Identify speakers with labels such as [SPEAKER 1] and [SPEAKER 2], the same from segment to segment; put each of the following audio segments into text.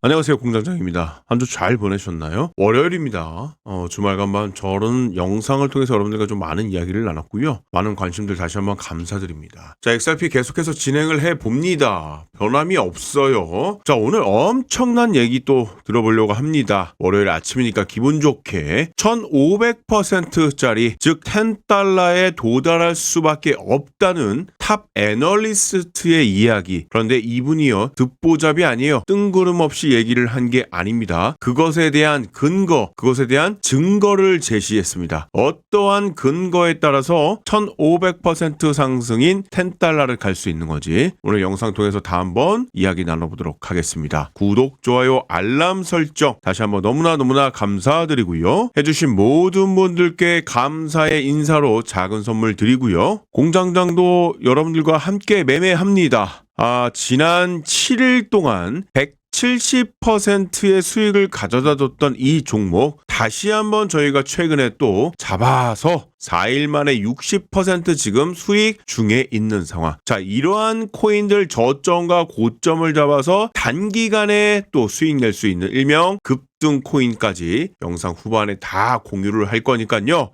[SPEAKER 1] 안녕하세요 공장장입니다. 한 주 잘 보내셨나요? 월요일입니다. 어, 주말간만 저런 영상을 통해서 여러분들과 좀 많은 이야기를 나눴고요. 많은 관심들 다시 한번 감사드립니다. 자 XRP 계속해서 진행을 해봅니다. 변함이 없어요. 자 오늘 엄청난 얘기 또 들어보려고 합니다. 월요일 아침이니까 기분 좋게 1500%짜리 즉 10달러에 도달할 수밖에 없다는 탑 애널리스트의 이야기. 그런데 이분이요 듣보잡이 아니에요. 뜬구름 없이 얘기를 한 게 아닙니다. 그것에 대한 근거, 그것에 대한 증거를 제시했습니다. 어떠한 근거에 따라서 1500% 상승인 10달러를 갈 수 있는 거지. 오늘 영상 통해서 다 한번 이야기 나눠보도록 하겠습니다. 구독, 좋아요, 알람 설정 다시 한번 너무나 너무나 감사드리고요. 해주신 모든 분들께 감사의 인사로 작은 선물 드리고요. 공장장도 여러분들과 함께 매매합니다. 아, 지난 7일 동안 170%의 수익을 가져다 줬던 이 종목 다시 한번 저희가 최근에 또 잡아서 4일 만에 60% 지금 수익 중에 있는 상황. 자, 이러한 코인들 저점과 고점을 잡아서 단기간에 또 수익 낼 수 있는 일명 급등 코인까지 영상 후반에 다 공유를 할 거니까요.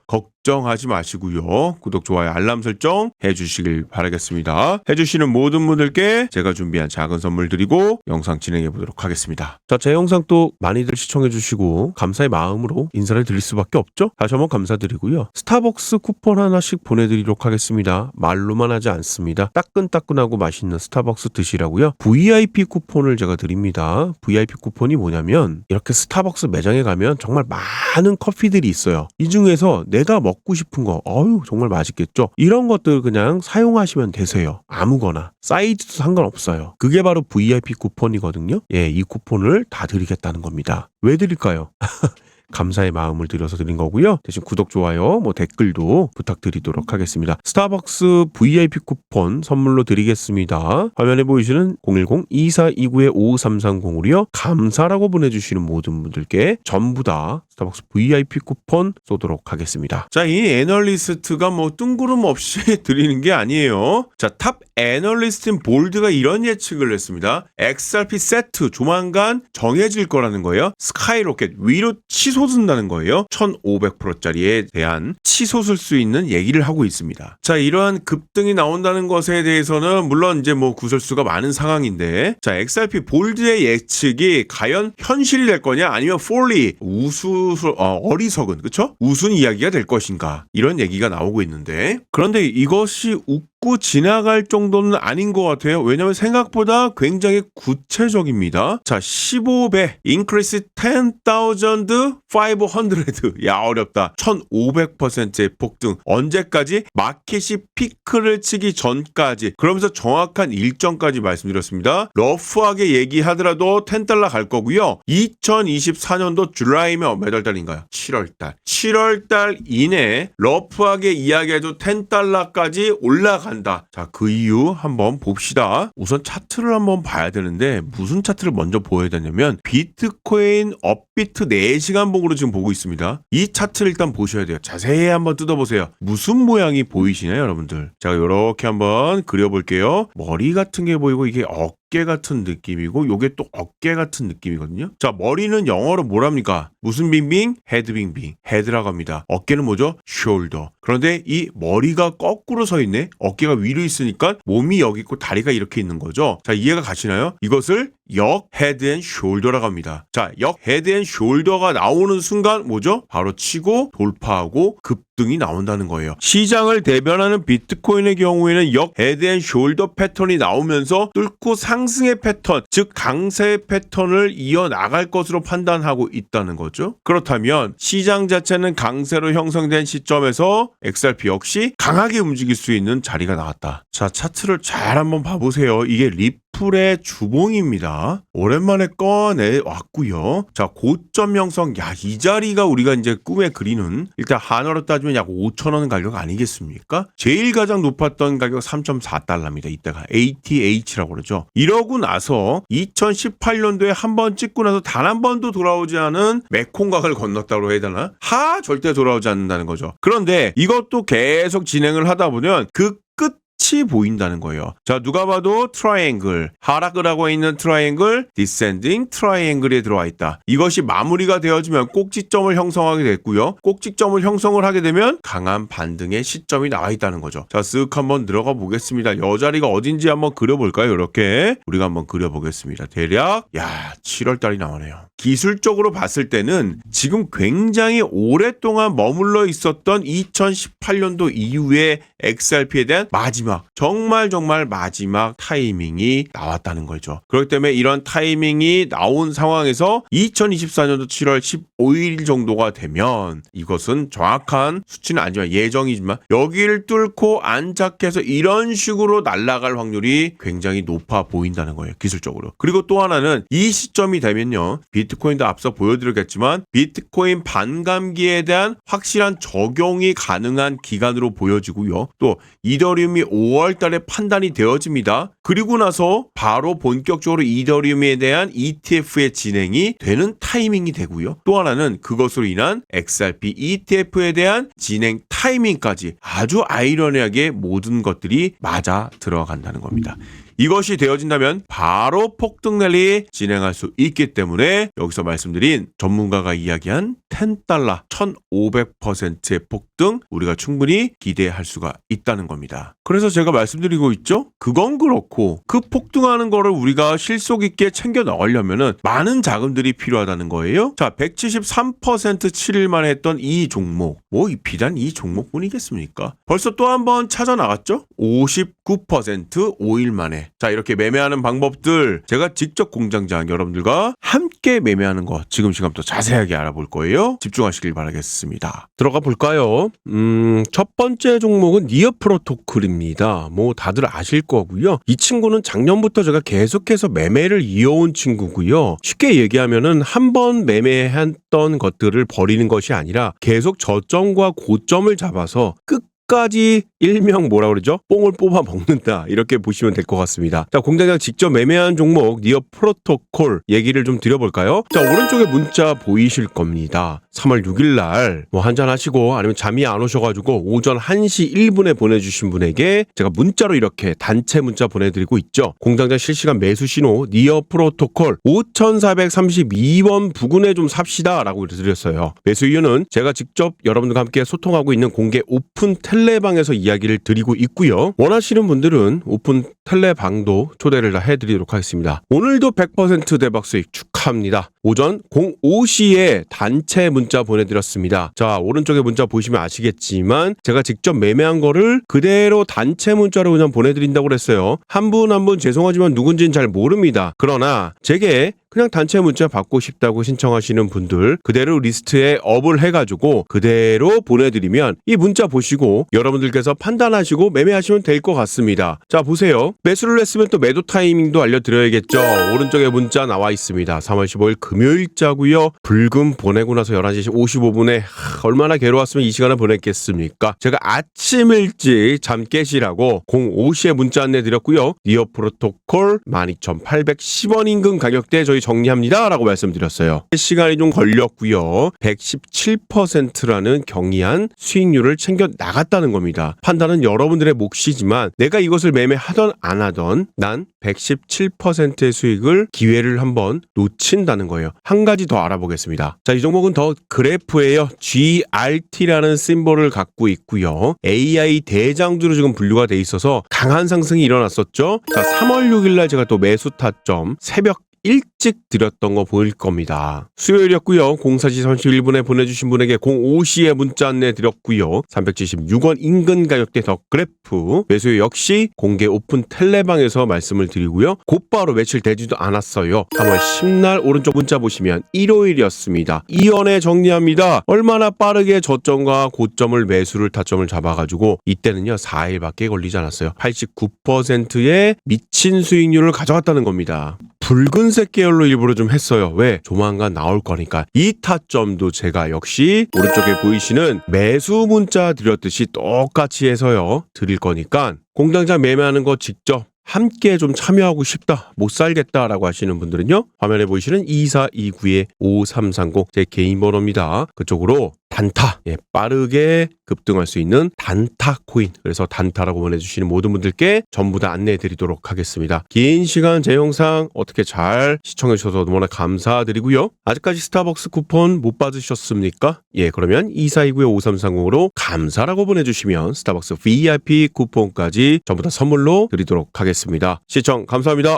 [SPEAKER 1] 하지 마시고요. 구독, 좋아요, 알람 설정 해주시길 바라겠습니다. 해주시는 모든 분들께 제가 준비한 작은 선물 드리고 영상 진행해 보도록 하겠습니다. 자, 제 영상 또 많이들 시청해 주시고 감사의 마음으로 인사를 드릴 수밖에 없죠. 다시 한번 감사드리고요. 스타벅스 쿠폰 하나씩 보내드리도록 하겠습니다. 말로만 하지 않습니다. 따끈따끈하고 맛있는 스타벅스 드시라고요. VIP 쿠폰을 제가 드립니다. VIP 쿠폰이 뭐냐면 이렇게 스타벅스 매장에 가면 정말 많은 커피들이 있어요. 이 중에서 내가 먹고 싶은 거, 어유 정말 맛있겠죠. 이런 것들 그냥 사용하시면 되세요. 아무거나 사이즈도 상관없어요. 그게 바로 VIP 쿠폰이거든요. 예, 이 쿠폰을 다 드리겠다는 겁니다. 왜 드릴까요? 감사의 마음을 들여서 드린 거고요. 대신 구독, 좋아요, 뭐 댓글도 부탁드리도록 하겠습니다. 스타벅스 VIP 쿠폰 선물로 드리겠습니다. 화면에 보이시는 010-2429-5330으로요. 감사라고 보내주시는 모든 분들께 전부 다 스타벅스 VIP 쿠폰 쏘도록 하겠습니다. 자, 이 애널리스트가 뭐 뜬구름 없이 드리는 게 아니에요. 자, 탑 애널리스트인 볼드가 이런 예측을 했습니다. XRP 세트 조만간 정해질 거라는 거예요. 스카이로켓 위로 치솟는다는 거예요. 1500%짜리에 대한 치솟을 수 있는 얘기를 하고 있습니다. 자, 이러한 급등이 나온다는 것에 대해서는 물론 이제 뭐 구설수가 많은 상황인데 자, XRP 볼드의 예측이 과연 현실이 될 거냐 아니면 폴리 우수 어, 어리석은 그쵸? 우순 이야기가 될 것인가 이런 얘기가 나오고 있는데 그런데 이것이 웃 고 지나갈 정도는 아닌 것 같아요. 왜냐하면 생각보다 굉장히 구체적입니다. 자, 15배 increase 10,500. 야 어렵다. 1,500%의 폭등. 언제까지? 마켓이 피크를 치기 전까지. 그러면서 정확한 일정까지 말씀드렸습니다. 러프하게 얘기하더라도 10달러 갈 거고요. 2024년도 줄라이면 몇 월 달인가요? 7월 달. 7월 달 이내 러프하게 이야기해도 10달러까지 올라 간다. 자, 그 이유 한번 봅시다. 우선 차트를 한번 봐야 되는데 무슨 차트를 먼저 보여야 되냐면 비트코인 업비트 4시간 봉으로 지금 보고 있습니다. 이 차트를 일단 보셔야 돼요. 자세히 한번 뜯어보세요. 무슨 모양이 보이시나요, 여러분들? 제가 이렇게 한번 그려볼게요. 머리 같은 게 보이고 이게 억 어깨 같은 느낌이고 요게 또 어깨 같은 느낌이거든요. 자 머리는 영어로 뭐랍니까? 무슨 빙빙? 헤드 빙빙. 헤드라고 합니다. 어깨는 뭐죠? 숄더. 그런데 이 머리가 거꾸로 서 있네. 어깨가 위로 있으니까 몸이 여기 있고 다리가 이렇게 있는 거죠. 자 이해가 가시나요? 이것을 역 헤드 앤 숄더라고 합니다. 자, 역 헤드 앤 숄더가 나오는 순간 뭐죠? 바로 치고 돌파하고 급등이 나온다는 거예요. 시장을 대변하는 비트코인의 경우에는 역 헤드 앤 숄더 패턴이 나오면서 뚫고 상승의 패턴, 즉 강세의 패턴을 이어 나갈 것으로 판단하고 있다는 거죠. 그렇다면 시장 자체는 강세로 형성된 시점에서 XRP 역시 강하게 움직일 수 있는 자리가 나왔다. 자, 차트를 잘 한번 봐보세요. 이게 립 풀의 주봉입니다. 오랜만에 꺼내 왔고요. 자, 고점 형성. 야, 이 자리가 우리가 이제 꿈에 그리는 일단 한화로 따지면 약 5천 원 가격 아니겠습니까? 제일 가장 높았던 가격 3.4달러입니다. 이때가 ATH라고 그러죠. 이러고 나서 2018년도에 한 번 찍고 나서 단 한 번도 돌아오지 않은 메콩각을 건넜다고 해야 되나? 하 절대 돌아오지 않는다는 거죠. 그런데 이것도 계속 진행을 하다 보면 그 끝 이 보인다는 거예요. 자, 누가 봐도 트라이앵글, 하락을 하고 있는 트라이앵글, 디센딩 트라이앵글에 들어와 있다. 이것이 마무리가 되어지면 꼭지점을 형성하게 됐고요. 꼭지점을 형성을 하게 되면 강한 반등의 시점이 나와 있다는 거죠. 자, 쓱 한번 들어가 보겠습니다. 여 자리가 어딘지 한번 그려볼까요? 이렇게 우리가 한번 그려보겠습니다. 대략 야, 7월 달이 나오네요. 기술적으로 봤을 때는 지금 굉장히 오랫동안 머물러 있었던 2018년도 이후에 XRP에 대한 마지막, 정말 정말 마지막 타이밍이 나왔다는 거죠. 그렇기 때문에 이런 타이밍이 나온 상황에서 2024년도 7월 15일 정도가 되면 이것은 정확한 수치는 아니지만 예정이지만 여기를 뚫고 안착해서 이런 식으로 날아갈 확률이 굉장히 높아 보인다는 거예요. 기술적으로. 그리고 또 하나는 이 시점이 되면요. 비트코인도 앞서 보여드렸겠지만 비트코인 반감기에 대한 확실한 적용이 가능한 기간으로 보여지고요. 또 이더리움이 5월 달에 판단이 되어집니다. 그리고 나서 바로 본격적으로 이더리움에 대한 ETF의 진행이 되는 타이밍이 되고요. 또 하나는 그것으로 인한 XRP ETF에 대한 진행 타이밍까지 아주 아이러니하게 모든 것들이 맞아 들어간다는 겁니다. 이것이 되어진다면 바로 폭등 랠리 진행할 수 있기 때문에 여기서 말씀드린 전문가가 이야기한 10달러 1500%의 폭등 우리가 충분히 기대할 수가 있다는 겁니다. 그래서 제가 말씀드리고 있죠. 그건 그렇고 그 폭등하는 거를 우리가 실속 있게 챙겨 넣으려면은 많은 자금들이 필요하다는 거예요. 자, 173% 7일 만에 했던 이 종목. 뭐이 비단 이 종목뿐이겠습니까? 벌써 또 한 번 찾아 나갔죠? 59% 5일 만에. 자, 이렇게 매매하는 방법들 제가 직접 공장장 여러분들과 함께 매매하는 거 지금 시간부터 자세하게 알아볼 거예요. 집중하시길 바라겠습니다. 들어가 볼까요? 음, 첫 번째 종목은 니어 프로토콜입니다. 뭐 다들 아실 거고요. 이 친구는 작년부터 제가 계속해서 매매를 이어온 친구고요. 쉽게 얘기하면은 한 번 매매했던 것들을 버리는 것이 아니라 계속 저점과 고점을 잡아서 끝 까지 일명 뭐라 그러죠? 뽕을 뽑아 먹는다 이렇게 보시면 될 것 같습니다. 자 공장장 직접 매매한 종목 니어 프로토콜 얘기를 좀 드려볼까요? 자 오른쪽에 문자 보이실 겁니다. 3월 6일 날 뭐 한잔 하시고 아니면 잠이 안 오셔가지고 오전 1시 1분에 보내주신 분에게 제가 문자로 이렇게 단체 문자 보내드리고 있죠. 공장장 실시간 매수 신호 니어 프로토콜 5,432원 부근에 좀 삽시다라고 드렸어요. 매수 이유는 제가 직접 여러분들과 함께 소통하고 있는 공개 오픈 텔 레방에서 이야기를 드리고 있고요. 원하시는 분들은 오픈 텔레방도 초대를 다 해드리도록 하겠습니다. 오늘도 100% 대박 수익 축하합니다. 오전 05시에 단체 문자 보내드렸습니다. 자, 오른쪽에 문자 보시면 아시겠지만 제가 직접 매매한 거를 그대로 단체 문자로 그냥 보내드린다고 그랬어요. 한 분 한분 죄송하지만 누군지는 잘 모릅니다. 그러나 제게 그냥 단체 문자 받고 싶다고 신청하시는 분들 그대로 리스트에 업을 해가지고 그대로 보내드리면 이 문자 보시고 여러분들께서 판단하시고 매매하시면 될 것 같습니다. 자 보세요. 매수를 했으면 또 매도 타이밍도 알려드려야겠죠. 오른쪽에 문자 나와 있습니다. 3월 15일 금요일자고요. 불금 보내고 나서 11시 55분에 얼마나 괴로웠으면 이 시간을 보냈겠습니까? 제가 아침 일찍 잠 깨시라고 05시에 문자 안내 드렸고요. 니어 프로토콜 12,810원 인근 가격대 저희 정리합니다. 라고 말씀드렸어요. 시간이 좀 걸렸고요. 117%라는 경이한 수익률을 챙겨 나갔다는 겁니다. 판단은 여러분들의 몫이지만 내가 이것을 매매하던 안 하던 난 117%의 수익을 기회를 한번 놓친다는 거예요. 한 가지 더 알아보겠습니다. 자, 이 종목은 더 그래프예요. GRT라는 심볼을 갖고 있고요. AI 대장주로 지금 분류가 돼 있어서 강한 상승이 일어났었죠. 자, 3월 6일 날 제가 또 매수 타점 새벽 일찍 드렸던 거 보일 겁니다. 수요일이었고요. 04시 31분에 보내주신 분에게 05시에 문자 안내 드렸고요. 376원 인근 가격대 더 그래프 매수 역시 공개 오픈 텔레방에서 말씀을 드리고요. 곧바로 며칠 되지도 않았어요. 3월 10날 오른쪽 문자 보시면 일요일이었습니다. 이연에 정리합니다. 얼마나 빠르게 저점과 고점을 매수를 타점을 잡아가지고 이때는요 4일밖에 걸리지 않았어요. 89%의 미친 수익률을 가져갔다는 겁니다. 붉은색 계열로 일부러 좀 했어요. 왜? 조만간 나올 거니까. 이 타점도 제가 역시 오른쪽에 보이시는 매수 문자 드렸듯이 똑같이 해서요. 드릴 거니까 공장장 매매하는 거 직접 함께 좀 참여하고 싶다, 못 살겠다라고 하시는 분들은요, 화면에 보이시는 2429-5330, 제 개인 번호입니다. 그쪽으로
[SPEAKER 2] 단타. 예, 빠르게 급등할 수 있는 단타 코인. 그래서 단타라고 보내주시는 모든 분들께 전부 다 안내해 드리도록 하겠습니다. 긴 시간 제 영상 어떻게 잘 시청해 주셔서 너무나 감사드리고요. 아직까지 스타벅스 쿠폰 못 받으셨습니까? 예, 그러면 2429-5330으로 감사라고 보내주시면 스타벅스 VIP 쿠폰까지 전부 다 선물로 드리도록 하겠습니다. 시청 감사합니다.